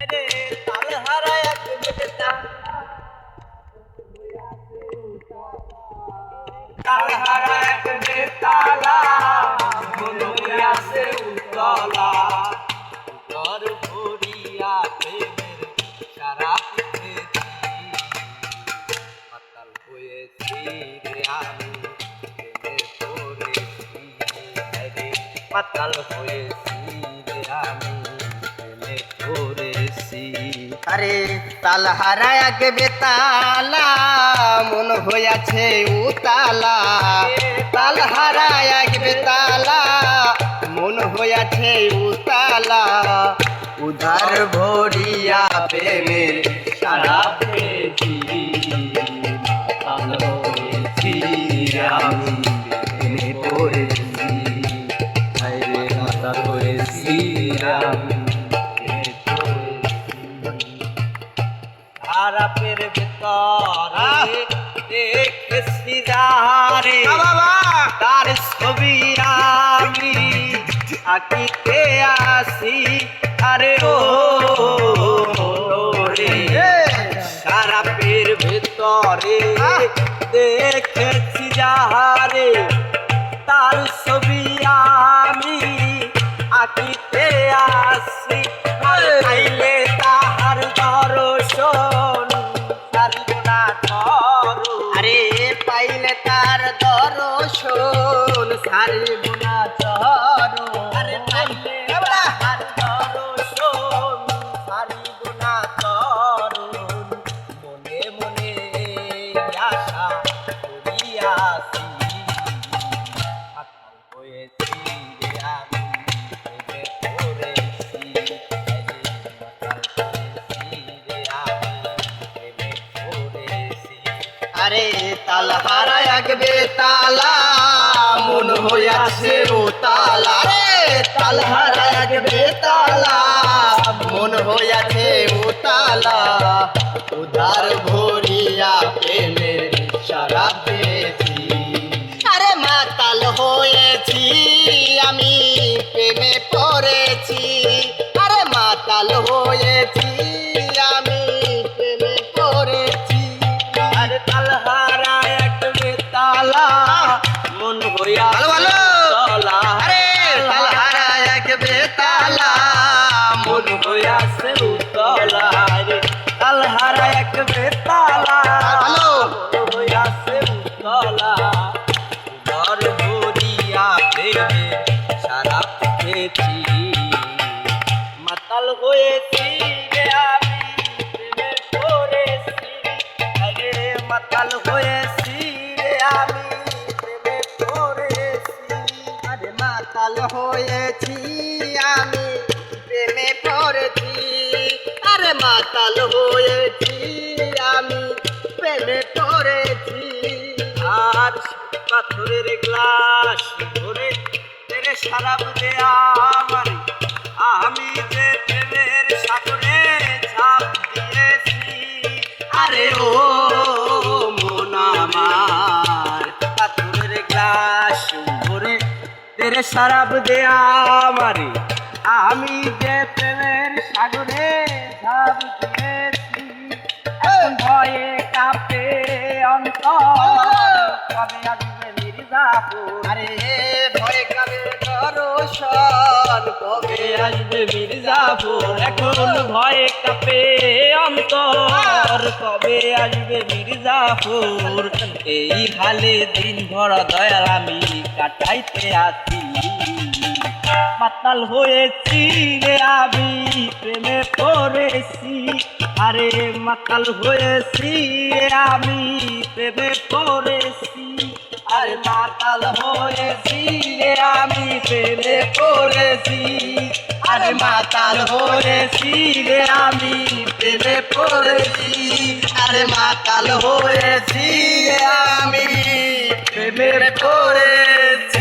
রে, তাল হারা এক বেটা। তাল হারা এক বেতালা আছে উতলা। ঘর ভরিয়া প্রেমের সারা পৃথিবী। মাতাল হয়েছি আমি, প্রেমে পড়েছি। আরে তাল হারা এক বেতালা, মন হইয়াছে উতালা। তাল হারা এক বেতালা, মন হইয়াছে উতালা। উধার ভরিয়া প্রেমের সারা পেয়েছি। আমি। আরাপের ভেতরে দেখেছি বাবা! তার ছবি আমি আঁকিতে আসি। আরে ও রে সারাপের ভেতরে দেখেছি যাহারে। তার ছবি আমি আঁকিতে আসি তার দর্শন সারিব না চরো আরে পাইলে তাহার দর্শন সারিব না ধরুন মনে মনে আশা করিয়াছি হয়েছি। আরে তাল হারা একবে তালা মন হইয়াছে ও তালা রে তাল হারা একবে তালা মন হইয়াছে ও তালা উধার ভরিয়া প্রেমের সারা পেয়েছি। আরে মাতাল হয়েছি, আমি প্রেমে পড়েছি। আরে মা মাতাল হয়েছি। এক বেতালা। ভালো। উতলা। ঘর ভরিয়া প্রেমে সারা পেয়েছি মাতাল হয়েছি রে আমি প্রেমে পড়েছি। আরে মাতাল হয়েছি রে আমি প্রেমে পড়েছি। আরে মাতাল হয়েছি আমি প্রেমে পড়েছি। আরে মাতাল হয়েছি পাথরের গ্লাস ভরে তেরে সারা বুঝে আমার। আমি যে প্রেমের সাগরে ঝাঁপ দিয়েছি, আরে ও মন আমার। পাথরের গ্লাস ভরে তেরে সারাব দে আমারে। আমি যে প্রেমের সাগরে ঝাঁপ দিয়েছি ভয়ে কাঁপে আসবে মির্জাপুর। এখন ভয়ে কাঁপে অন্তর। কবে আসবে মির্জাপুর? এই হালে দিন ভর দয়াল আমি কাটাইতে আছি। মাতাল হয়েছি রে আমি, প্রেমে পড়েছি। আরে মাতাল হয়েছি রে আমি, প্রেমে পড়েছি। আরে মাতাল হয়েছি রে আমি, প্রেমে পড়েছি। আরে মাতাল হয়েছি রে আমি প্রেমে পড়েছি। আরে মাতাল হয়েছি আমি প্রেমে পড়েছি।